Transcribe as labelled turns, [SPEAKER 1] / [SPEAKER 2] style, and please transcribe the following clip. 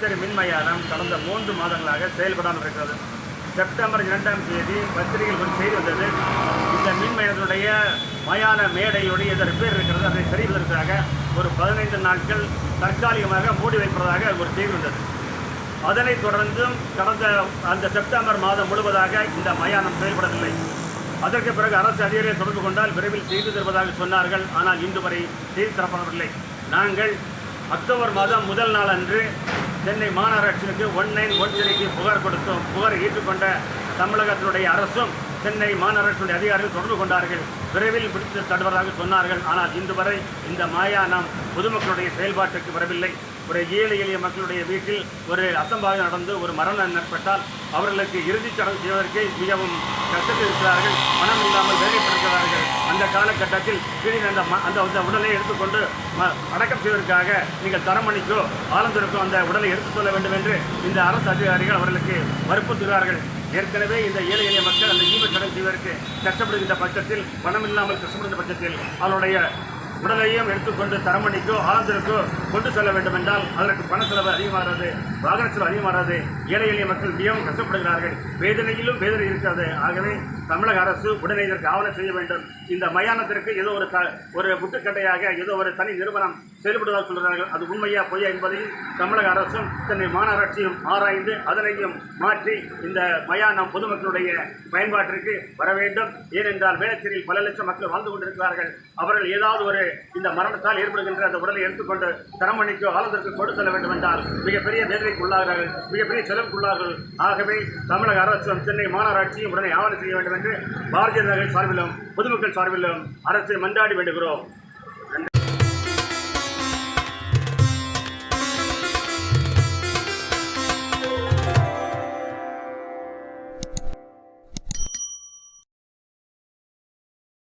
[SPEAKER 1] நிலச்சரி மின் மயானம் கடந்த மூன்று மாதங்களாக செயல்படாமல் இருக்கிறது. செப்டம்பர் இரண்டாம் தேதி பத்திரிகையில் ஒரு செய்தி வந்தது. இந்த மின் மயானத்துடைய மயான மேடையுடைய இந்த ரிப்பேர் இருக்கிறது. அதை செய்வதற்காக ஒரு பதினைந்து நாட்கள் தற்காலிகமாக மூடி வைப்பதாக ஒரு செய்தி வந்தது. அதனைத் தொடர்ந்தும் கடந்த அந்த செப்டம்பர் மாதம் முழுவதாக இந்த மயானம் செயல்படவில்லை. அதற்கு பிறகு அரசு அதிகாரியை தொடர்பு கொண்டால் விரைவில் செய்து தருவதாக சொன்னார்கள். ஆனால் இன்று வரை செய்து தரப்படவில்லை. நாங்கள் அக்டோபர் மாதம் முதல் நாள் அன்று சென்னை மாநகராட்சிக்கு ஒன் நைன் ஒன் த்ரீக்கு புகார் கொடுத்தோம். புகார் ஏற்றுக்கொண்ட தமிழகத்தினுடைய அரசும் சென்னை மாநகராட்சியுடைய அதிகாரிகள் தொடர்பு கொண்டார்கள். விரைவில் பிடித்து தடுவதாக சொன்னார்கள். ஆனால் இன்று வரை இந்த மாயா நாம் பொதுமக்களுடைய செயல்பாட்டுக்கு வரவில்லை. ஒரு ஏழை எளிய மக்களுடைய வீட்டில் ஒரு அசம்பாவிதம் நடந்து ஒரு மரணம் ஏற்பட்டால் அவர்களுக்கு இறுதிச் சடங்கு செய்வதற்கு மிகவும் கஷ்டத்தில் இருக்கிறார்கள். மனம் இல்லாமல் அந்த காலகட்டத்தில் திடீரென அந்த ம- அந்த அந்த உடலை எடுத்துக்கொண்டு அடக்கம் செய்வதற்காக நீங்கள் தரமணிக்கோ ஆலந்தருக்கோ அந்த உடலை எடுத்து சொல்ல வேண்டும் என்று இந்த அரசு அதிகாரிகள் அவர்களுக்கு வற்புறுத்துகிறார்கள் ஏற்கனவே இந்த ஏழை எளிய மக்கள் அந்த ஈம கடன் செய்வதற்கு கஷ்டப்படுகின்ற பட்சத்தில் பணம் இல்லாமல் கஷ்டப்படுகின்ற பட்சத்தில் அவருடைய உடலையும் எடுத்துக்கொண்டு தரமணிக்கோ ஆலந்தருக்கோ கொண்டு செல்ல வேண்டும் என்றால் அதற்கு பண செலவு அதிகமாகிறது வாகன செலவு அதிகமாகிறது ஏழை எளிய மக்கள் மிகவும் கஷ்டப்படுகிறார்கள். வேதனையிலும் வேதனை இருக்கிறது. ஆகவே தமிழக அரசு உடனே இதற்கு ஆவணம் செய்ய வேண்டும். இந்த மயானத்திற்கு ஏதோ ஒரு த ஒரு முட்டுக்கட்டையாக ஏதோ ஒரு தனி நிறுவனம் செயல்படுவதாக சொல்கிறார்கள். அது உண்மையா பொய்யா என்பதை தமிழக அரசும் சென்னை மாநகராட்சியும் ஆராய்ந்து அதனையும் மாற்றி இந்த மயானம் பொதுமக்களுடைய பயன்பாட்டிற்கு வர வேண்டும். ஏனென்றால் வேளச்சேரியில் பல லட்சம் மக்கள் வாழ்ந்து கொண்டிருக்கிறார்கள். அவர்கள் ஏதாவது ஒரு இந்த மரணத்தால் ஏற்படுகின்ற அந்த உடலை எடுத்துக்கொண்டு தரமணிக்கோ ஆலத்திற்கு கொண்டு செல்ல வேண்டும் என்றால் மிகப்பெரிய வேதனைக்கு உள்ளாகிறார்கள் மிகப்பெரிய செலவுக்குள்ளார்கள் ஆகவே தமிழக அரசும் சென்னை மாநகராட்சியும் உடனே ஆவணம் செய்ய வேண்டும் என்று பாரதிய ஜனதா சார்பிலும் பொதுமக்கள் சார்பிலும் அரசை மன்றாடி வேண்டுகிறோம்.